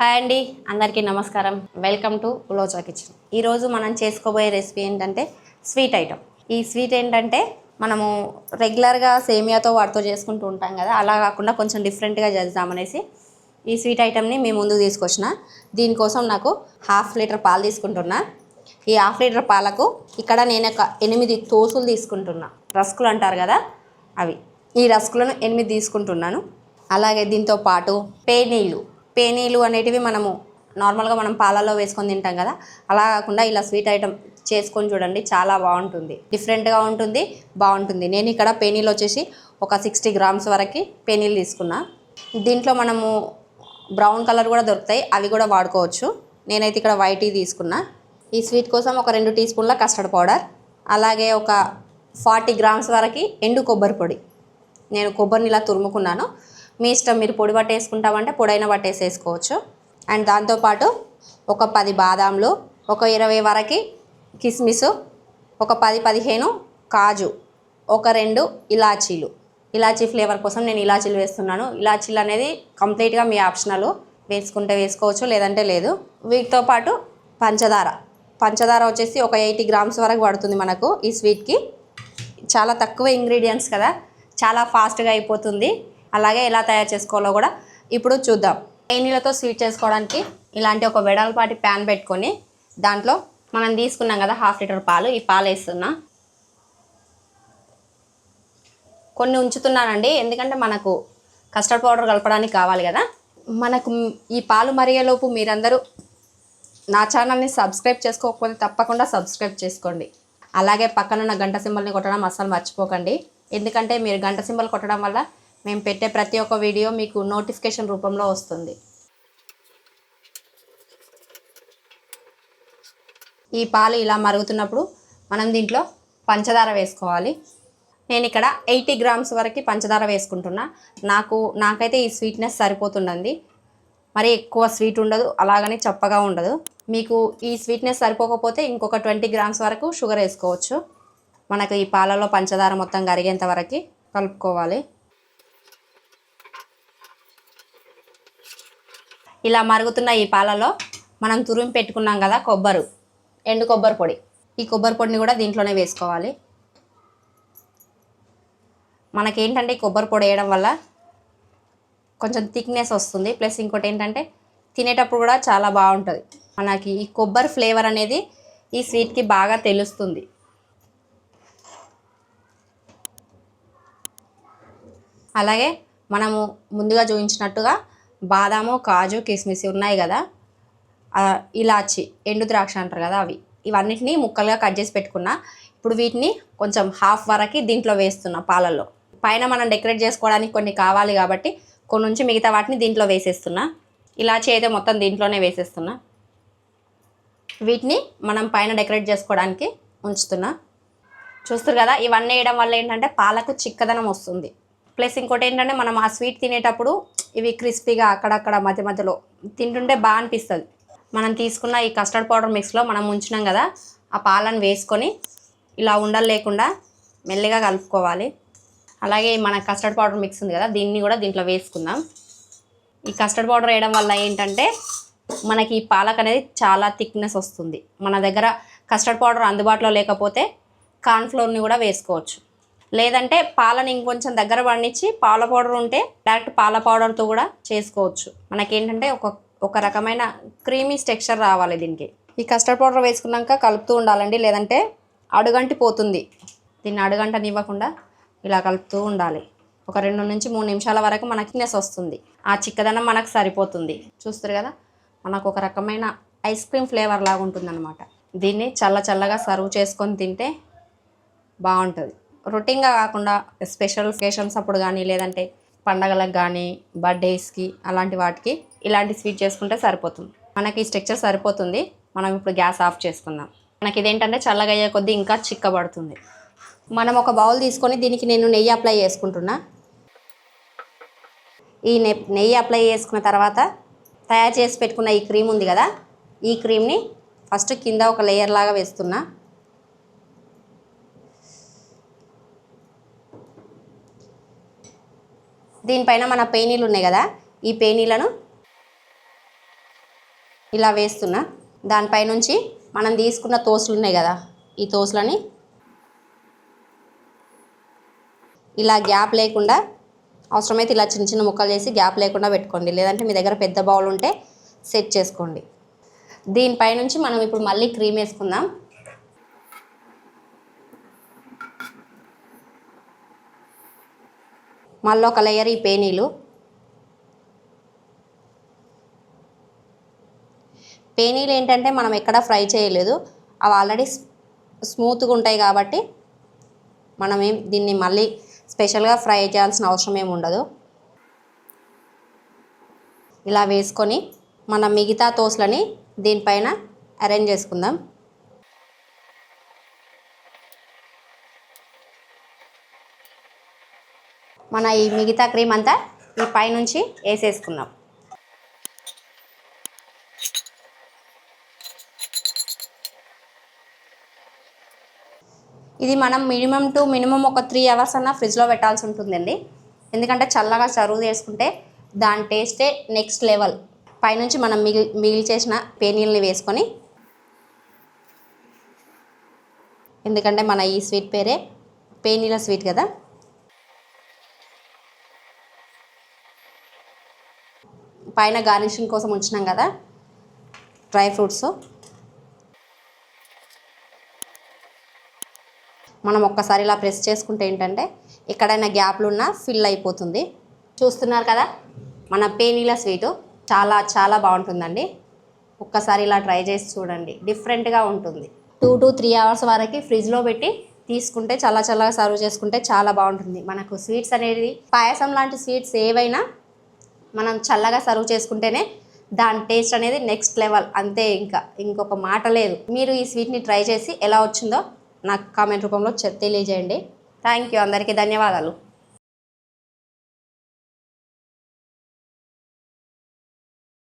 Hi అండి అందరికీ నమస్కారం. వెల్కమ్ టు ఉలోచా కిచెన్ ఈరోజు మనం చేసుకోబోయే రెసిపీ ఏంటంటే స్వీట్ ఐటమ్ ఈ స్వీట్ ఏంటంటే మనము రెగ్యులర్గా సేమియాతో వాటితో చేసుకుంటూ ఉంటాం కదా అలా కాకుండా కొంచెం డిఫరెంట్గా చేద్దామనేసి ఈ స్వీట్ ఐటమ్ని మీ ముందు తీసుకొచ్చిన. దీనికోసం నాకు హాఫ్ లీటర్ పాలు తీసుకుంటున్నా. ఈ హాఫ్ లీటర్ పాలకు ఇక్కడ నేను ఒక ఎనిమిది తోసులు తీసుకుంటున్నా. రస్కులు అంటారు కదా అవి. ఈ రస్కులను ఎనిమిది తీసుకుంటున్నాను. అలాగే దీంతో పాటు పేనీళ్ళు పేనీలు అనేటివి మనము నార్మల్గా మనం పాలలో వేసుకొని తింటాం కదా అలా కాకుండా ఇలా స్వీట్ ఐటమ్ చేసుకొని చూడండి చాలా బాగుంటుంది. డిఫరెంట్గా ఉంటుంది బాగుంటుంది. నేను ఇక్కడ పేనీలు వచ్చేసి ఒక సిక్స్టీ గ్రామ్స్ వరకు పేనీలు తీసుకున్నా. దీంట్లో మనము బ్రౌన్ కలర్ కూడా దొరుకుతాయి అవి కూడా వాడుకోవచ్చు. నేనైతే ఇక్కడ వైట్ తీసుకున్నా. ఈ స్వీట్ కోసం ఒక రెండు టీ స్పూన్ల కస్టర్డ్ పౌడర్ అలాగే ఒక ఫార్టీ గ్రామ్స్ వరకు ఎండు కొబ్బరి పొడి. నేను కొబ్బరిని ఇలా తురుముకున్నాను. మీ ఇష్టం మీరు పొడి పట్టేసుకుంటామంటే పొడైన పట్టేసేసుకోవచ్చు. అండ్ దాంతోపాటు ఒక పది బాదాంలు ఒక ఇరవై వరకు కిస్మిస్ ఒక పది పదిహేను కాజు ఒక రెండు ఇలాచీలు. ఇలాచీ ఫ్లేవర్ కోసం నేను ఇలాచీలు వేస్తున్నాను. ఇలాచీలు అనేది కంప్లీట్గా మీ ఆప్షనల్. వేసుకుంటే వేసుకోవచ్చు లేదంటే లేదు. వీటితో పాటు పంచదార. పంచదార వచ్చేసి ఒక ఎయిటీ గ్రామ్స్ వరకు పడుతుంది మనకు ఈ స్వీట్కి. చాలా తక్కువ ఇంగ్రీడియంట్స్ కదా. చాలా ఫాస్ట్గా అయిపోతుంది. అలాగే ఎలా తయారు చేసుకోవాలో కూడా ఇప్పుడు చూద్దాం. నీళ్ళతో స్వీట్ చేసుకోవడానికి ఇలాంటి ఒక వెడల్పాటి ప్యాన్ పెట్టుకొని దాంట్లో మనం తీసుకున్నాం కదా హాఫ్ లీటర్ పాలు ఈ పాలు వేస్తున్నా. కొన్ని ఉంచుతున్నానండి ఎందుకంటే మనకు కస్టర్డ్ పౌడర్ కలపడానికి కావాలి కదా. మనకు ఈ పాలు మరిగేలోపు మీరందరూ నా ఛానల్ని సబ్స్క్రైబ్ చేసుకోకపోతే తప్పకుండా సబ్స్క్రైబ్ చేసుకోండి. అలాగే పక్కనున్న గంట సింబల్ని కొట్టడం అస్సలు మర్చిపోకండి. ఎందుకంటే మీరు గంట సింబల్ కొట్టడం వల్ల మేము పెట్టే ప్రతి ఒక్క వీడియో మీకు నోటిఫికేషన్ రూపంలో వస్తుంది. ఈ పాలు ఇలా మరుగుతున్నప్పుడు మనం దీంట్లో పంచదార వేసుకోవాలి. నేను ఇక్కడ ఎయిటీ గ్రామ్స్ వరకు పంచదార వేసుకుంటున్నా. నాకు నాకైతే ఈ స్వీట్నెస్ సరిపోతుండండి. మరి ఎక్కువ స్వీట్ ఉండదు అలాగని చప్పగా ఉండదు. మీకు ఈ స్వీట్నెస్ సరిపోకపోతే ఇంకొక ట్వంటీ గ్రామ్స్ వరకు షుగర్ వేసుకోవచ్చు. మనకు ఈ పాలలో పంచదార మొత్తం కరిగేంత వరకు కలుపుకోవాలి. ఇలా మరుగుతున్న ఈ పాలలో మనం తురిమి పెట్టుకున్నాం కదా కొబ్బరు ఎండు కొబ్బరి పొడి. ఈ కొబ్బరి పొడిని కూడా దీంట్లోనే వేసుకోవాలి. మనకేంటంటే ఈ కొబ్బరి పొడి వేయడం వల్ల కొంచెం థిక్నెస్ వస్తుంది. ప్లస్ ఇంకోటి ఏంటంటే తినేటప్పుడు కూడా చాలా బాగుంటుంది. మనకి ఈ కొబ్బరి ఫ్లేవర్ అనేది ఈ స్వీట్కి బాగా తెలుస్తుంది. అలాగే మనము ముందుగా చూపించినట్టుగా బాదాము కాజు కిస్మిస్ ఉన్నాయి కదా. ఇలాచి ఎండు ద్రాక్ష అంటారు కదా అవి. ఇవన్నిటిని ముక్కలుగా కట్ చేసి పెట్టుకున్నా. ఇప్పుడు వీటిని కొంచెం హాఫ్ వరకు దీంట్లో వేస్తున్నా పాలల్లో. పైన మనం డెకరేట్ చేసుకోవడానికి కొన్ని కావాలి కాబట్టి కొన్ని నుంచి మిగతా వాటిని దీంట్లో వేసేస్తున్నా. ఇలాచి అయితే మొత్తం దీంట్లోనే వేసేస్తున్నా. వీటిని మనం పైన డెకరేట్ చేసుకోవడానికి ఉంచుతున్నా. చూస్తారు కదా ఇవన్నీ వేయడం వల్ల ఏంటంటే పాలకు చిక్కదనం వస్తుంది. ప్లస్ ఇంకోటి ఏంటంటే మనం ఆ స్వీట్ తినేటప్పుడు ఇవి క్రిస్పీగా అక్కడక్కడ మధ్య మధ్యలో తింటుంటే బాగా అనిపిస్తుంది. మనం తీసుకున్న ఈ కస్టర్డ్ పౌడర్ మిక్స్లో మనం ఉంచినాం కదా ఆ పాలను వేసుకొని ఇలా ఉండలు లేకుండా మెల్లిగా కలుపుకోవాలి. అలాగే మన కస్టర్డ్ పౌడర్ మిక్స్ ఉంది కదా దీన్ని కూడా దీంట్లో వేసుకుందాం. ఈ కస్టర్డ్ పౌడర్ వేయడం వల్ల ఏంటంటే మనకి ఈ పాలక్ అనేది చాలా థిక్నెస్ వస్తుంది. మన దగ్గర కస్టర్డ్ పౌడర్ అందుబాటులో లేకపోతే కార్న్ఫ్లోర్ని కూడా వేసుకోవచ్చు. లేదంటే పాలను ఇంకొంచెం దగ్గర పండించి పాల పౌడర్ ఉంటే డైరెక్ట్ పాల పౌడర్తో కూడా చేసుకోవచ్చు. మనకేంటంటే ఒక ఒక రకమైన క్రీమీ టెక్స్చర్ రావాలి దీనికి. ఈ కస్టర్డ్ పౌడర్ వేసుకున్నాక కలుపుతూ ఉండాలండి. లేదంటే అడుగంటి పోతుంది. దీన్ని అడుగంటనివ్వకుండా ఇలా కలుపుతూ ఉండాలి. ఒక రెండు నుంచి మూడు నిమిషాల వరకు మనకి నెస్ వస్తుంది. ఆ చిక్కదనం మనకు సరిపోతుంది. చూస్తారు కదా? మనకు ఒక రకమైన ఐస్ క్రీమ్ ఫ్లేవర్ లాగా ఉంటుందన్నమాట దీన్ని చల్ల చల్లగా సర్వ్ చేసుకొని తింటే బాగుంటుంది. రొటీన్గా కాకుండా స్పెషల్ ఒకేషన్స్ అప్పుడు కానీ లేదంటే పండగలకు కానీ బర్త్డేస్కి అలాంటి వాటికి ఇలాంటి స్వీట్ చేసుకుంటే సరిపోతుంది. మనకి స్ట్రక్చర్ సరిపోతుంది. మనం ఇప్పుడు గ్యాస్ ఆఫ్ చేసుకుందాం. మనకి ఇదేంటంటే చల్లగా అయ్యే కొద్దీ ఇంకా చిక్కబడుతుంది. మనం ఒక బౌల్ తీసుకొని దీనికి నేను నెయ్యి అప్లై చేసుకుంటున్నా. ఈ నెయ్యి అప్లై చేసుకున్న తర్వాత తయారు చేసి పెట్టుకున్న ఈ క్రీమ్ ఉంది కదా? ఈ క్రీమ్ని ఫస్ట్ కింద ఒక లేయర్ లాగా వేస్తున్నా. దీనిపైన మన పేనీలు ఉన్నాయి కదా ఈ పేనీలను ఇలా వేస్తున్నా. దానిపైనుంచి మనం తీసుకున్న తోసులు ఉన్నాయి కదా ఈ తోసులని ఇలా గ్యాప్ లేకుండా అవసరమైతే ఇలా చిన్న చిన్న ముక్కలు చేసి గ్యాప్ లేకుండా పెట్టుకోండి. లేదంటే మీ దగ్గర పెద్ద బౌల్ ఉంటే సెట్ చేసుకోండి. దీనిపై నుంచి మనం ఇప్పుడు మళ్ళీ క్రీమ్ వేసుకుందాం. మళ్ళీ ఒక లేయర్ ఈ పేనీలు. పేనీలు ఏంటంటే మనం ఎక్కడ ఫ్రై చేయలేదు. అవి ఆల్రెడీ స్మూత్గా ఉంటాయి కాబట్టి మనం ఏం దీన్ని మళ్ళీ స్పెషల్గా ఫ్రై చేయాల్సిన అవసరం ఏమి ఉండదు. ఇలా వేసుకొని మన మిగతా తోసులని దీనిపైన అరేంజ్ చేసుకుందాం. మన ఈ మిగతా క్రీమ్ అంతా ఈ పైనుంచి వేసేసుకుందాం ఇది మనం మినిమం టు మినిమం ఒక త్రీ అవర్స్ అన్న ఫ్రిడ్జ్లో పెట్టాల్సి ఉంటుందండి. ఎందుకంటే చల్లగా సర్వ్ చేసుకుంటే దాని టేస్టే నెక్స్ట్ లెవెల్. పైనుంచి మనం మిగిలి మిగిలి చేసిన పేనీల్ని వేసుకొని ఎందుకంటే మన ఈ స్వీట్ పేరే పేనీల స్వీట్ కదా. పైన గార్నిషింగ్ కోసం ఉంచినాం కదా డ్రై ఫ్రూట్స్. మనం ఒక్కసారి ఇలా ప్రెస్ చేసుకుంటే ఏంటంటే ఎక్కడైనా గ్యాప్లు ఉన్నా ఫిల్ అయిపోతుంది. చూస్తున్నారు కదా మన పేనీల స్వీటు చాలా చాలా బాగుంటుందండి. ఒక్కసారి ఇలా ట్రై చేసి చూడండి డిఫరెంట్గా ఉంటుంది. టూ టు త్రీ అవర్స్ వరకు ఫ్రిడ్జ్లో పెట్టి తీసుకుంటే చాలా చల్లగా సర్వ్ చేసుకుంటే చాలా బాగుంటుంది. మనకు స్వీట్స్ అనేది పాయసం లాంటి స్వీట్స్ ఏవైనా మనం చల్లగా సర్వ్ చేసుకుంటేనే దాని టేస్ట్ అనేది నెక్స్ట్ లెవెల్ అంతే ఇంకా ఇంకొక మాట లేదు. మీరు ఈ స్వీట్ని ట్రై చేసి ఎలా వచ్చిందో నాకు కామెంట్ రూపంలో తెలియజేయండి. థ్యాంక్ యూ అందరికీ ధన్యవాదాలు.